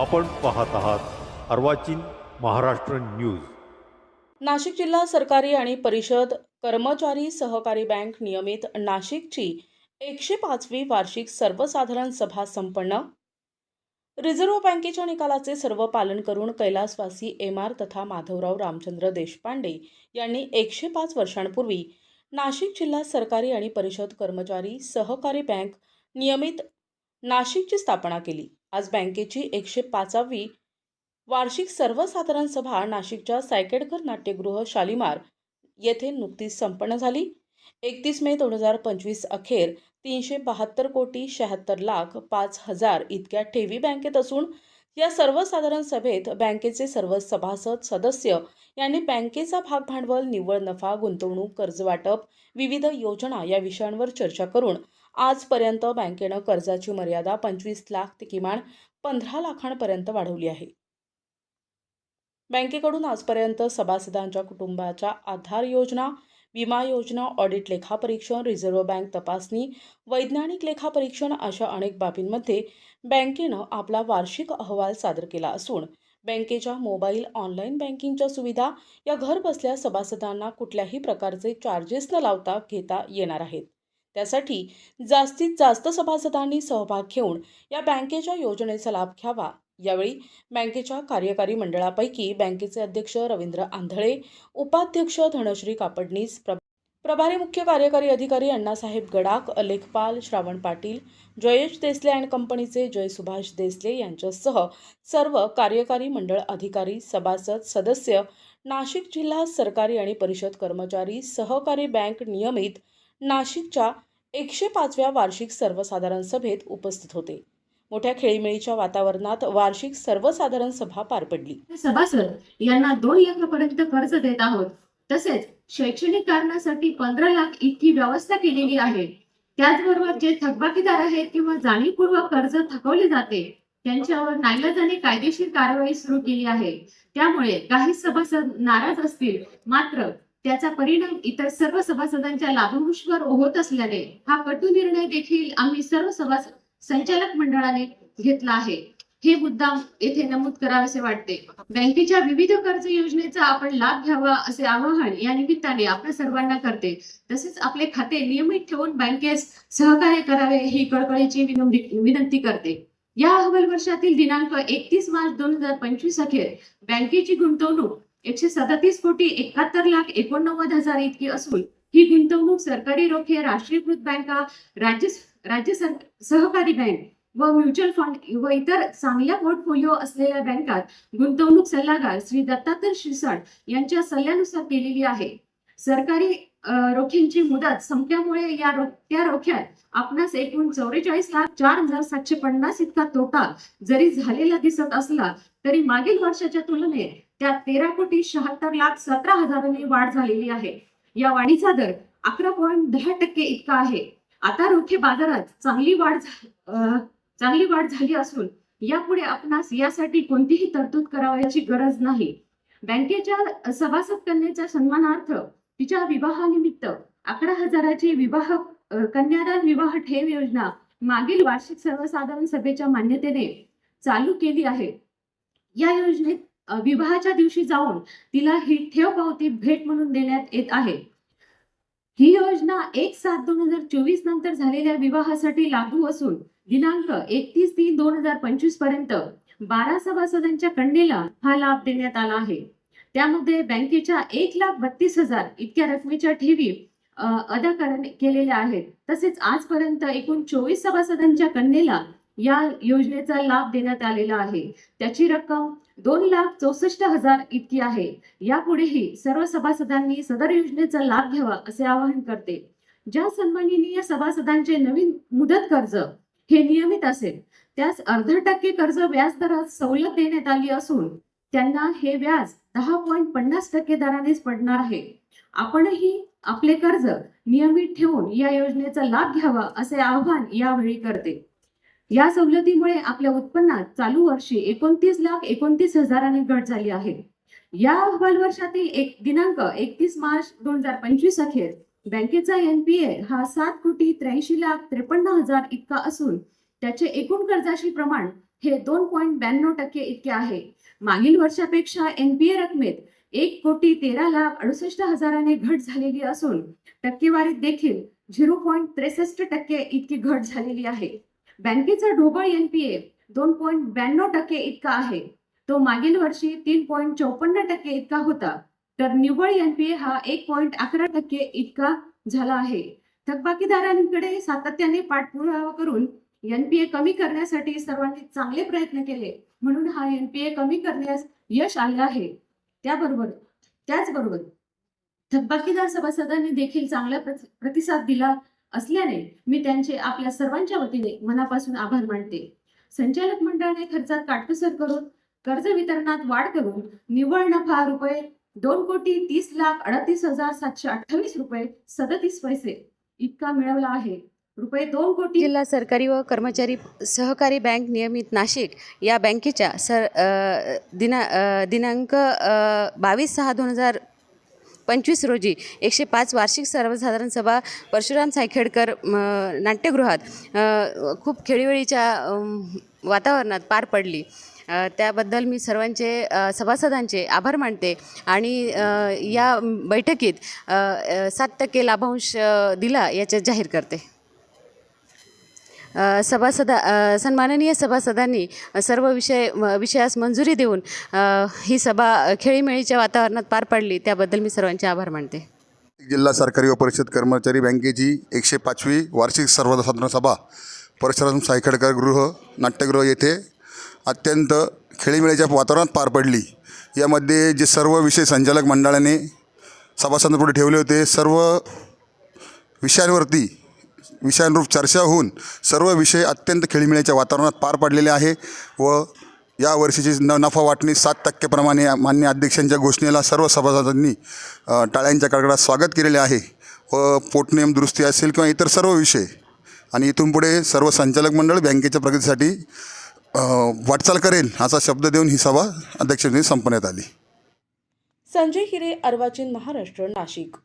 आपण पाहत आहात अर्वाचीन महाराष्ट्र न्यूज. नाशिक जिल्हा सरकारी आणि परिषद कर्मचारी सहकारी बँक नियमित नाशिकची एकशे पाचवी वार्षिक सर्वसाधारण सभा संपन्न. रिझर्व्ह बँकेच्या निकालाचे सर्व पालन करून कैलासवासी एम आर तथा माधवराव रामचंद्र देशपांडे यांनी एकशे पाच वर्षांपूर्वी नाशिक जिल्हा सरकारी आणि परिषद कर्मचारी सहकारी बँक नियमित नाशिकची स्थापना केली. आज बँकेची एकशे पाचावी वार्षिक सर्वसाधारण सभा नाशिकच्या सायकेडकर नाट्यगृह शालिमार येथे नुकतीच संपन्न झाली. एकतीस मे दोन हजार पंचवीस अखेर तीनशे बहात्तर कोटी शहात्तर लाख पाच हजार इतक्या ठेवी बँकेत असून या सर्वसाधारण सभेत बँकेचे सर्व सभासद सदस्य यांनी बँकेचा भागभांडवल निव्वळ नफा गुंतवणूक कर्ज वाटप विविध योजना या विषयांवर चर्चा करून आजपर्यंत बँकेनं कर्जाची मर्यादा पंचवीस लाख ते किमान पंधरा लाखांपर्यंत वाढवली आहे. बँकेकडून आजपर्यंत सभासदांच्या कुटुंबाच्या आधार योजना विमा योजना ऑडिट लेखापरीक्षण रिझर्व्ह बँक तपासणी वैज्ञानिक लेखापरीक्षण अशा अनेक बाबींमध्ये बँकेनं आपला वार्षिक अहवाल सादर केला असून बँकेच्या मोबाईल ऑनलाईन बँकिंगच्या सुविधा या घरबसल्या सभासदांना कुठल्याही प्रकारचे चार्जेस न लावता घेता येणार आहेत. त्यासाठी जास्तीत जास्त सभासदांनी सहभाग घेऊन या बँकेच्या योजनेचा लाभ घ्यावा. यावेळी बँकेच्या कार्यकारी मंडळापैकी बँकेचे अध्यक्ष रवींद्र आंधळे उपाध्यक्ष धनश्री कापडणीस प्र प्रभारी मुख्य कार्यकारी अधिकारी अण्णासाहेब गडाख लेखपाल श्रावण पाटील जयेश देसले अँड कंपनीचे जय सुभाष देसले यांच्यासह सर्व कार्यकारी मंडळ अधिकारी सभासद सदस्य नाशिक जिल्हा सरकारी आणि परिषद कर्मचारी सहकारी बँक नियमित नाशिकच्या एकशे पाचव्या वार्षिक सर्वसाधारण सभेत उपस्थित होते. मोठ्या खेळीमेळीच्या वातावरणात वार्षिक सर्वसाधारण सभा पार पडली. सभासद यांना दोन लाखापर्यंत कर्ज देत आहोत. तसेच शैक्षणिक कारणासाठी पंधरा लाख इतकी व्यवस्था केलेली आहे. त्याचबरोबर जे थकबाकीदार आहेत किंवा जाणीवपूर्वक कर्ज थकवले जाते त्यांच्यावर नाईलाजाने कायदेशीर कारवाई सुरू केली आहे. त्यामुळे काही सभासद नाराज असतील मात्र त्याचा परिणाम इतर सर्व सभासदांच्या लाभांशावर होत असल्याने हा कटू निर्णय देखील आम्ही सर्व सभासद संचालक मंडळाने घेतला आहे. हे मुद्दाम येथे नमूद करावेसे वाटते. बँकेच्या विविध कर्ज योजनेचा आपण लाभ घ्यावा असे आवाहन या निमित्ताने आपल्या सर्वांना करते. तसेच आपले खाते नियमित ठेवून बँकेस सहकार्य करावे ही कळकळीची विनंती विनंती करते. या अहवाल वर्षातील दिनांक एकतीस मार्च दोन हजार पंचवीस अखेर बँकेची गुंतवणूक एकशे सदतीस कोटी एकाहत्तर लाख एकोणनव्वद हजार इतकी असून ही गुंतवणूक सरकारी रोखे राष्ट्रीयकृत बँका राज्य राज्य सहकारी बँक व म्युच्युअल फंड व इतर चांगल्या पोर्टफोलिओ असलेल्या बँकात गुंतवणूक सल्लागार श्री दत्तात्रय शिरसाट यांच्या सल्ल्यानुसार केलेली आहे. सरकारी रोख्यांची मुदत संपल्यामुळे या रो त्या रोख्यात आपणास एकूण चौवेचाळीस लाख चार हजार सातशे पन्नास इतका तोटा जरी झालेला दिसत असला तरी मागील वर्षाच्या तुलनेत त्यात तेरा कोटी शहात्तर लाख सतरा हजारांनी वाढ झालेली आहे. या वाढीचा दर अकरा पॉईंट दहा टक्के इतका आहे. आता रोखे बाजारात चांगली वाढ चांगली वाढ झाली असून यापुढे आपणास यासाठी कोणतीही तरतूद करावयाची गरज नाही. बँकेच्या सभासद कन्याच्या सन्मानार्थ तिच्या विवाहानिमित्त अकरा हजाराची विवाह कन्यादान विवाह ठेव योजना मागील वार्षिक सर्वसाधारण सभेच्या मान्यतेने चालू केली आहे. या योजनेत विवाहाच्या दिवशी जाऊन तिला ही ठेव पावती भेट म्हणून देण्यात येत आहे. ही योजना एक सात दोन हजार चोवीस नंतर झालेल्या विवाहासाठी लागू असून दिनांक एकतीस तीन दोन हजार पंचवीसपर्यंत बारा सभासदांच्या कन्येला हा लाभ देण्यात आला आहे. त्यामध्ये बँकेच्या एक लाख बत्तीस हजार इतक्या रकमेच्या ठेवी अदा करण्या केलेल्या आहेत. तसेच आजपर्यंत एकूण चोवीस सभासदांच्या कन्येला या योजनेचा लाभ देण्यात आलेला आहे. त्याची रक्कम दोन लाख चौसष्ट हजार इतकी आहे. यापुढेही सर्व सभासदांनी सदर योजनेचा लाभ घ्यावा असे आवाहन करते. ज्या सन्माननीय सभासदांचे नवीन मुदत कर्ज हे नियमित असेल त्यास अर्धा टक्के कर्ज व्याज दरात सवलत देण्यात आली असून त्यांना हे व्याज दहा पॉईंट पन्नास टक्के दरानेच पडणार आहे. आपणही आपले कर्ज नियमित ठेवून या योजनेचा लाभ घ्यावा असे आवाहन यावेळी करते. या सवलतीमुळे आपल्या उत्पन्नात चालू वर्षी एकोणतीस लाख एकोणतीस हजारांनी घट झाली आहे. या अहवाल वर्षातील एक दिनांक एकतीस मार्च दोन हजार पंचवीस अखेर बँकेचा एनपीए हा सात कोटी त्र्याऐंशी लाख त्रेपन्न हजार इतका असून त्याचे एकूण कर्जाशी प्रमाण हे दोन पॉईंट ब्याण्णव टक्के इतके आहे. मागील वर्षापेक्षा एनपीए रकमेत एक कोटी तेरा लाख अडुसष्ट हजाराने घट झालेली असून टक्केवारीत देखील झिरो पॉईंट त्रेसष्ट टक्के इतकी घट झालेली आहे. बँकेचा ढोबळ एनपीए दोन पॉईंट ब्याण्णव टक्के इतका आहे. तो मागील वर्षी तीन पॉईंट चौपन्न टक्के इतका होता. तर निव्वळ एनपीए हा एक पॉईंट अकरा टक्के इतका झाला आहे. थकबाकीदारांकडे सातत्याने पाठपुरावा करून एनपीए कमी करण्यासाठी सर्वांनी चांगले प्रयत्न केले. म्हणून हा एनपीए कमी करण्यास यश आले आहे. त्याबरोबर त्याचबरोबर थकबाकीदार सभासदांनी देखील चांगला प्रतिसाद दिला असल्याने मी त्यांचे आपल्या सर्वांच्या वतीने मनापासून आभार मानते. संचालक मंडळाने खर्चात काटकसर करून कर्ज वितरणात वाढ करून निव्वळ नफा रुपये दोन कोटी तीस लाख अडतीस हजार सातशे अठ्ठावीस रुपये सदतीस पैसे इतका मिळवला आहे. रुपये दोन कोटी जिल्हा सरकारी व कर्मचारी सहकारी बँक नियमित नाशिक या बँकेच्या सर दिना दिनांक बावीस सहा दोन हजार पंचवीस रोजी एकशे पाच वार्षिक सर्वसाधारण सभा परशुराम सायखेडकर नाट्यगृहात खूप खेळीवेळीच्या वातावरणात पार पडली. त्याबद्दल मी सर्वांचे सभासदांचे आभार मानते आणि या बैठकीत सात टक्के लाभांश दिला याचे जाहीर करते. सभासदा सन्माननीय सभासदांनी सर्व विषय म- विषयास मंजुरी देऊन ही सभा खेळीमेळीच्या वातावरणात पार पाडली त्याबद्दल मी सर्वांचे आभार मानते. जिल्हा सरकारी व परिषद कर्मचारी बँकेची एकशे पाचवी वार्षिक सर्वसाधारण सभा परशुराम सायखडकर गृह नाट्यगृह येथे अत्यंत खेळीमेळीच्या वातावरणात पार पडली. यामध्ये जे सर्व विषय संचालक मंडळाने सभासदांपुढे ठेवले होते सर्व विषयांवरती विषयांरूप चर्चा होऊन सर्व विषय अत्यंत खेळीमेळीच्या वातावरणात पार पडलेले आहे व या वर्षीची न नफा वाटणी सात टक्केप्रमाणे मान्य अध्यक्षांच्या घोषणेला सर्व सभासदांनी टाळ्यांच्या कडकडात स्वागत केलेले आहे व पोटनियम दुरुस्ती असेल किंवा इतर सर्व विषय आणि इथून पुढे सर्व संचालक मंडळ बँकेच्या प्रगतीसाठी वाटचाल करेल असा शब्द देऊन ही सभा अध्यक्षांनी संपण्यात आली. संजय हिरे अर्वाचीन महाराष्ट्र नाशिक.